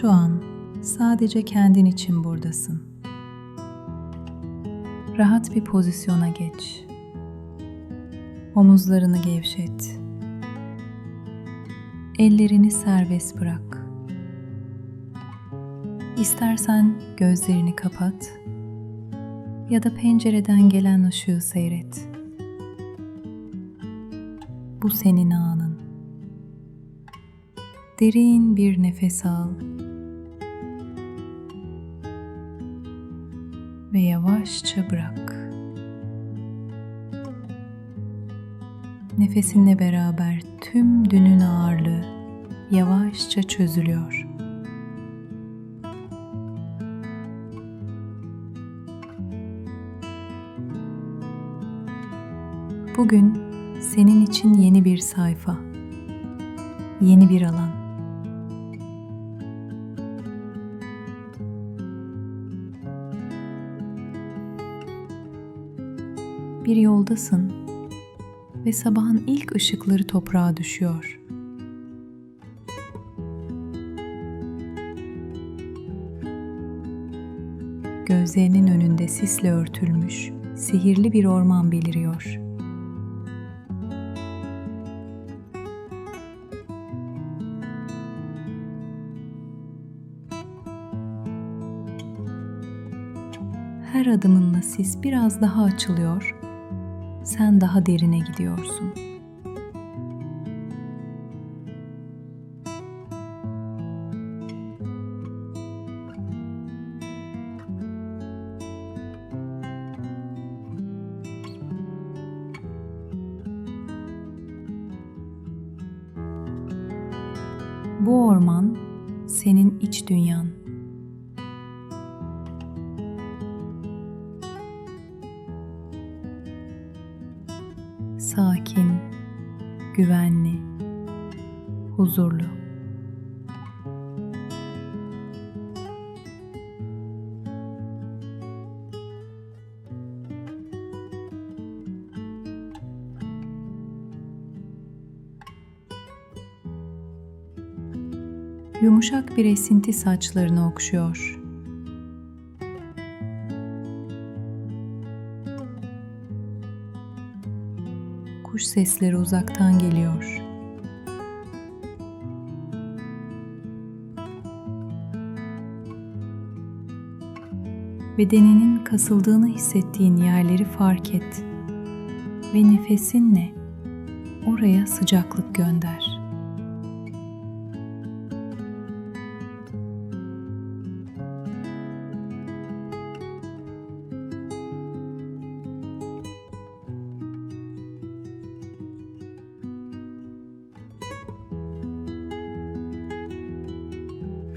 Şu an sadece kendin için buradasın. Rahat bir pozisyona geç. Omuzlarını gevşet. Ellerini serbest bırak. İstersen gözlerini kapat ya da pencereden gelen ışığı seyret. Bu senin anın. Derin bir nefes al ve yavaşça bırak. Nefesinle beraber tüm dünün ağırlığı yavaşça çözülüyor. Bugün senin için yeni bir sayfa, yeni bir alan. Bir yoldasın ve sabahın ilk ışıkları toprağa düşüyor. Gözlerinin önünde sisle örtülmüş, sihirli bir orman beliriyor. Her adımınla sis biraz daha açılıyor, sen daha derine gidiyorsun. Bu orman senin iç dünyan. Güvenli, huzurlu. Yumuşak bir esinti saçlarını okşuyor. Kuş sesleri uzaktan geliyor. Bedeninin kasıldığını hissettiğin yerleri fark et ve nefesinle oraya sıcaklık gönder.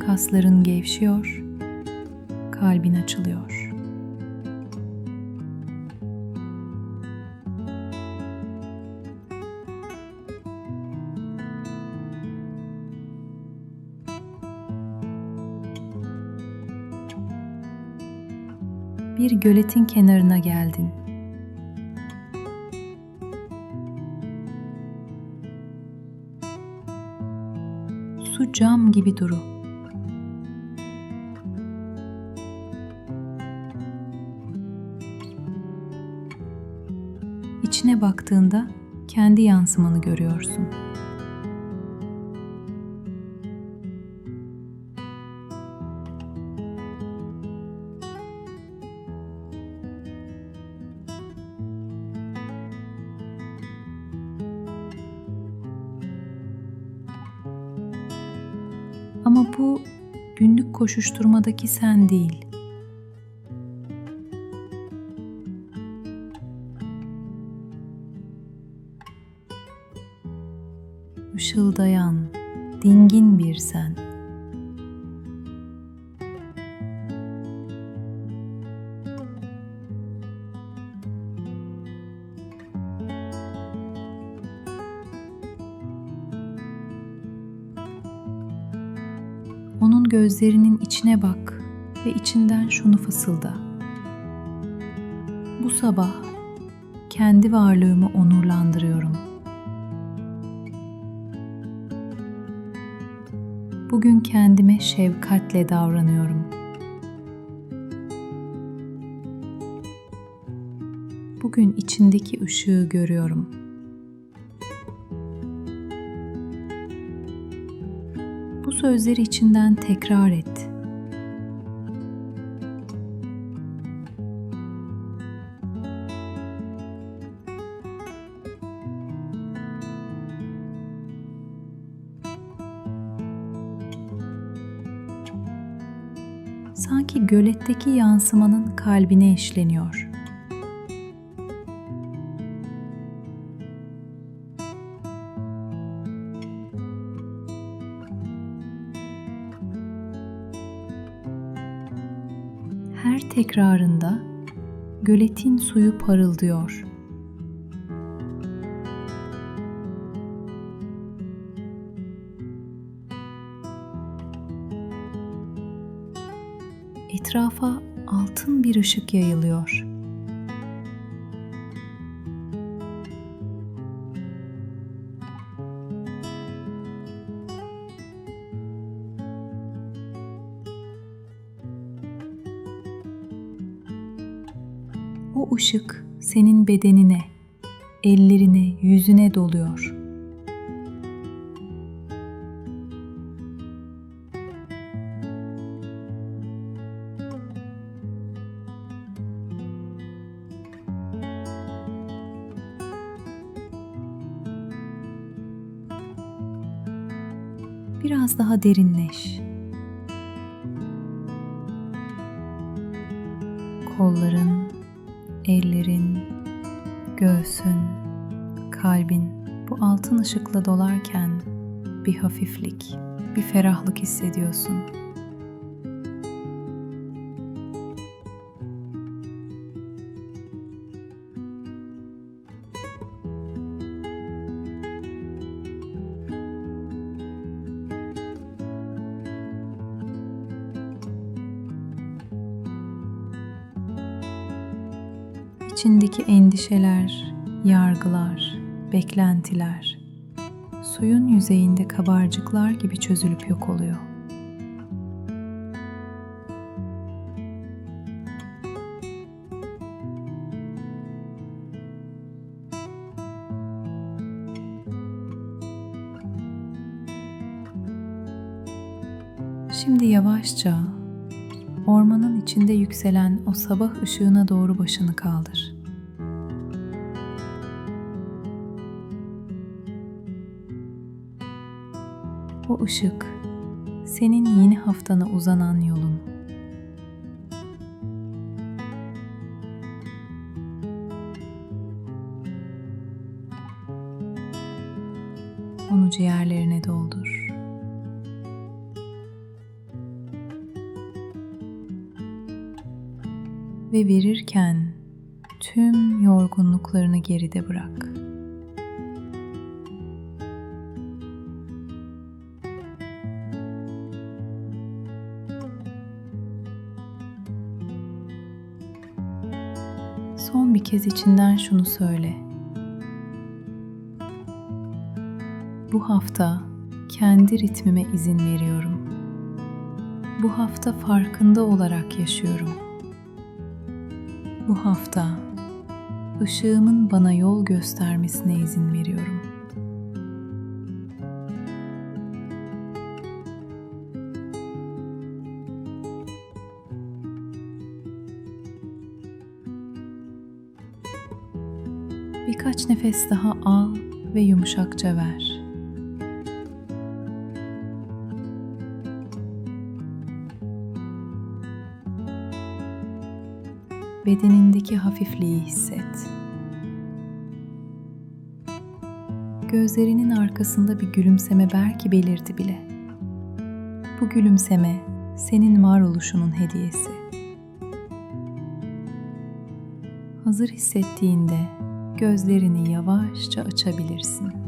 Kasların gevşiyor, kalbin açılıyor. Bir göletin kenarına geldin. Su cam gibi duru. Baktığında kendi yansımanı görüyorsun. Ama bu günlük koşuşturmadaki sen değil. Işıldayan, dingin bir sen. Onun gözlerinin içine bak ve içinden şunu fısılda. Bu sabah kendi varlığımı onurlandırıyorum. Bugün kendime şefkatle davranıyorum. Bugün içindeki ışığı görüyorum. Bu sözleri içinden tekrar et. Sanki göletteki yansımanın kalbine işleniyor. Her tekrarında göletin suyu parıldıyor. Etrafa altın bir ışık yayılıyor. O ışık senin bedenine, ellerine, yüzüne doluyor.'' Biraz daha derinleş. Kolların, ellerin, göğsün, kalbin bu altın ışıkla dolarken bir hafiflik, bir ferahlık hissediyorsun. İçindeki endişeler, yargılar, beklentiler suyun yüzeyinde kabarcıklar gibi çözülüp yok oluyor. Şimdi yavaşça ormanın içinde yükselen o sabah ışığına doğru başını kaldır. O ışık senin yeni haftana uzanan yolun. Onu ciğerlerine doldur. ve verirken tüm yorgunluklarını geride bırak. Son bir kez içinden şunu söyle. Bu hafta kendi ritmime izin veriyorum. Bu hafta farkında olarak yaşıyorum.'' Bu hafta ışığımın bana yol göstermesine izin veriyorum. Birkaç nefes daha al ve yumuşakça ver. bedenindeki hafifliği hisset. Gözlerinin arkasında bir gülümseme belki belirdi bile. Bu gülümseme senin varoluşunun hediyesi. Hazır hissettiğinde gözlerini yavaşça açabilirsin.